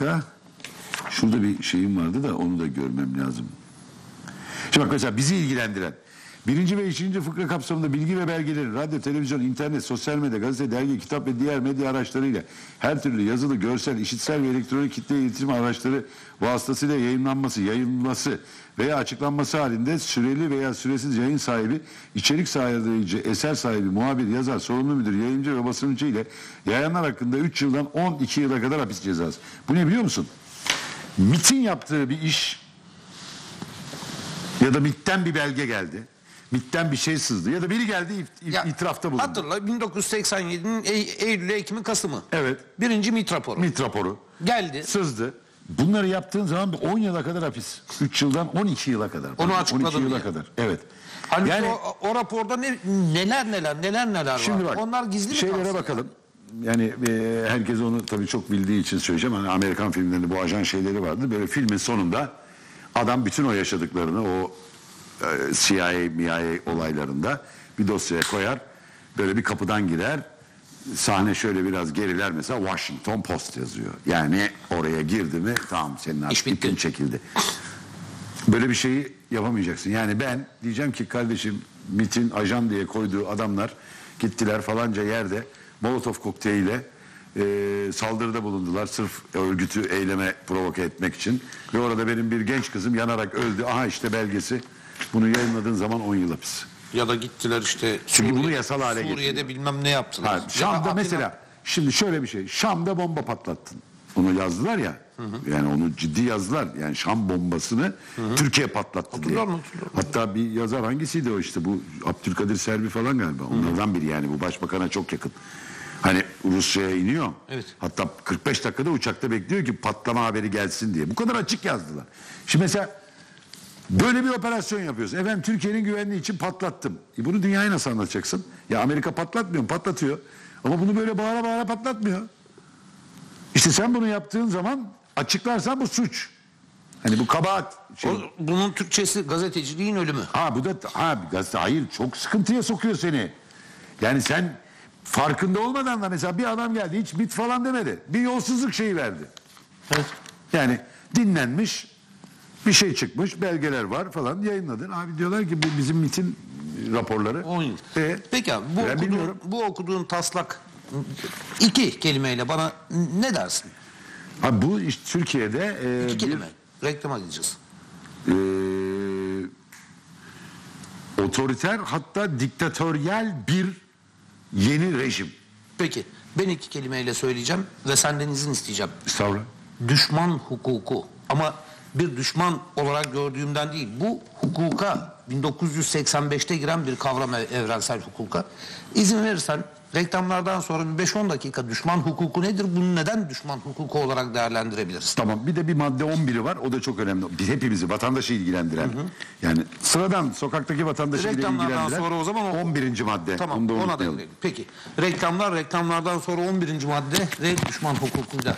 dakika. Şurada bir şeyim vardı da onu da görmem lazım. Şimdi bak mesela bizi ilgilendiren birinci ve ikinci fıkra kapsamında bilgi ve belgelerin radyo, televizyon, internet, sosyal medya, gazete, dergi, kitap ve diğer medya araçlarıyla her türlü yazılı, görsel, işitsel ve elektronik kitle iletişim araçları vasıtasıyla yayınlanması, yayınlanması veya açıklanması halinde süreli veya süresiz yayın sahibi, içerik sağlayıcı, eser sahibi, muhabir, yazar, sorumlu müdür, yayıncı ve basınçı ile yayanlar hakkında 3 yıldan 12 yıla kadar hapis cezası. Bu ne biliyor musun? MIT'in yaptığı bir iş ya da MIT'ten bir belge geldi. MIT'ten bir şey sızdı ya da biri geldi if- Ya, itirafta bulundu. Hatırla 1987'nin Ey- Eylül, Ekim'i, Kasım'ı. Evet. Birinci MİT raporu. MIT raporu Geldi. sızdı. Bunları yaptığın zaman bir 10 yıla kadar hapis. 3 yıldan 12 yıla kadar. Pardon, açıkladım 12 yıla diye. kadar. Evet. Hani yani o, o raporda ne, neler neler neler neler şimdi var. bak Onlar gizli mi şeylere bakalım. Yani e, herkes onu tabii çok bildiği için söyleyeceğim. Hani Amerikan filmlerinde bu ajan şeyleri vardı. Böyle filmin sonunda adam bütün o yaşadıklarını o CIA, MIA olaylarında bir dosyaya koyar. Böyle bir kapıdan girer. Sahne şöyle biraz geriler mesela Washington Post yazıyor. Yani oraya girdi mi tamam senin artık ipin çekildi. Böyle bir şeyi yapamayacaksın. Yani ben diyeceğim ki kardeşim MIT'in ajan diye koyduğu adamlar gittiler falanca yerde Molotov kokteyliyle e, saldırıda bulundular. Sırf örgütü eyleme provoke etmek için. Ve orada benim bir genç kızım yanarak öldü. Aha işte belgesi. Bunu yayınladığın zaman 10 yıl hapis. Ya da gittiler işte Çünkü bunu yasal hale Suriye'de getiriyor. bilmem ne yaptılar. Ha, Ya da Şam'da Atina- mesela şimdi şöyle bir şey. Şam'da bomba patlattın. Onu yazdılar ya. Yani onu ciddi yazdılar. Yani Şam bombasını Türkiye patlattı diye. Hatırlıyorum, hatırlıyorum. Hatta bir yazar hangisiydi o işte bu Abdülkadir Selvi falan galiba. Onlardan biri yani bu başbakana çok yakın. Hani Rusya'ya iniyor. Evet. Hatta 45 dakikada uçakta bekliyor ki patlama haberi gelsin diye. Bu kadar açık yazdılar. Şimdi mesela Böyle bir operasyon yapıyorsun. Efendim Türkiye'nin güvenliği için patlattım. E bunu dünyaya nasıl anlatacaksın? Ya Amerika patlatmıyor mu? Patlatıyor. Ama bunu böyle bağıra bağıra patlatmıyor. İşte sen bunu yaptığın zaman açıklarsan bu suç. Hani bu kabahat. Şey. O- bunun Türkçesi gazeteciliğin ölümü. Ha bu da ha gazete hayır çok sıkıntıya sokuyor seni. Yani sen farkında olmadan da mesela bir adam geldi hiç bit falan demedi. Bir yolsuzluk şeyi verdi. Evet. Yani dinlenmiş bir şey çıkmış belgeler var falan yayınladın. Abi diyorlar ki bu bizim MIT'in raporları. 10 yıl. E, Peki abi bu ben okuduğun, bilmiyorum. bu okuduğun taslak iki kelimeyle bana ne dersin? Ha, bu iş Türkiye'de e, İki bir kelime. Reklama gideceğiz. e, otoriter hatta diktatöryel bir yeni rejim. Peki ben iki kelimeyle söyleyeceğim ve senden izin isteyeceğim. Estağfurullah. Düşman hukuku ama bir düşman olarak gördüğümden değil bu hukuka 1985'te giren bir kavram ev- evrensel hukuka izin verirsen reklamlardan sonra bir 5-10 dakika düşman hukuku nedir bunu neden düşman hukuku olarak değerlendirebiliriz? Tamam bir de bir madde 11'i var o da çok önemli. Biz hepimizi vatandaşı ilgilendiren. Yani sıradan sokaktaki vatandaşı Reklamlardan ilgilendiren. sonra o zaman o- 11. madde. Tamam Onu da ona da girelim. Peki reklamlar reklamlardan sonra 11. madde ve düşman hukukuyla.